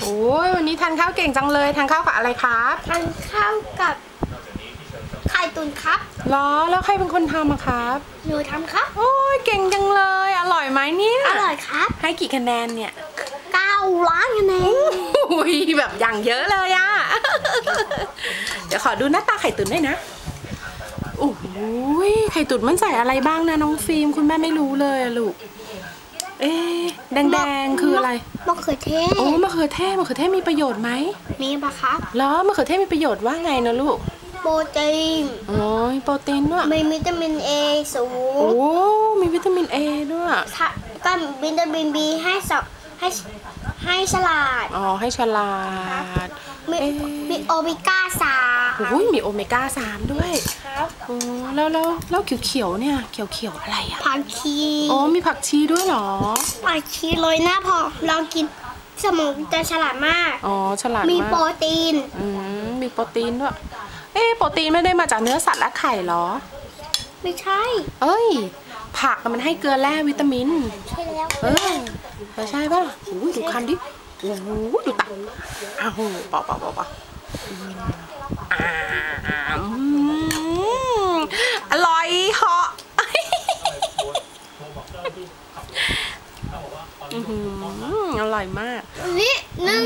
โอ้ยวันนี้ทานข้าวเก่งจังเลยทานข้าวกับอะไรครับทานข้าวกับไข่ตุนครับหรอแล้วใครเป็นคนทำอะครับหนูทำครับ โอ้ยเก่งจังเลย อร่อยไหมเนี่ยอร่อยครับ ให้กี่คะแนนเนี่ยเก้าล้านคะแนนอุ้ยแบบอย่างเยอะเลยอะเดี๋ยวขอดูหน้าตาไข่ตุ๋นหน่อยนะโอ้ยไข่ตุ๋นมันใส่อะไรบ้างนะน้องฟิล์มคุณแม่ไม่รู้เลยอะลูก เอ๊ะแดงๆคืออะไรมะเขือเทศโอ้มะเขือเทศมะเขือเทศมีประโยชน์ไหมมีปะครับเหรอมะเขือเทศมีประโยชน์ว่าไงนะลูก โปรตีนโอ้ยโปรตีนด้วยมีวิตามินเอสูโอ้งมีวิตามินเอด้วยถ้าก็วิตามินบีให้สอบให้ให้ฉลาดอ๋อให้ฉลาดมีเอ๊ะมีโอเมก้าสาม โอ้ยมีโอเมก้าสามด้วยครับโอ้แล้วแล้วแล้วเขียวๆเนี่ยเขียวๆอะไรอะผักชีโอ้มีผักชีด้วยเหรอ ผักชีโรยหน้าพอลองกินสมองจะฉลาดมากอ๋อฉลาดมีมาโปรกตีนอืมมีโปรตีนด้วยเอ๊ะโปรตีนไม่ได้มาจากเนื้อสัตว์และไข่เหรอ ไม่ใช่ เอ้ย ผักอะมันให้เกลือแร่วิตามินใช่แล้วเออเออใช่ป่ะโอ้ยดูคำดิโอ้โหดูตักอ้าวเปอกปอกปอกปอกอืมอ่าอืมอร่อยเหาะ อื้อหืออร่อยมาก นี่หนึ่ง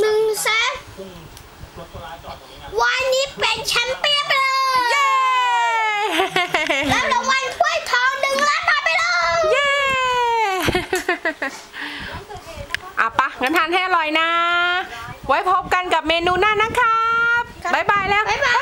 หนึ่งแสนวันนี้เป็นแชมเปี้ยนไปเลยเย้แล้วรางวัลถ้วยทองหนึ่งล้านบาทไปเลยเย้อะปะงั้นทานให้อร่อยนะ ไว้พบกันกับเมนูหน้านะครับ บ๊ายบายแล้วบ๊ายบายบ๊ายบายแล้ว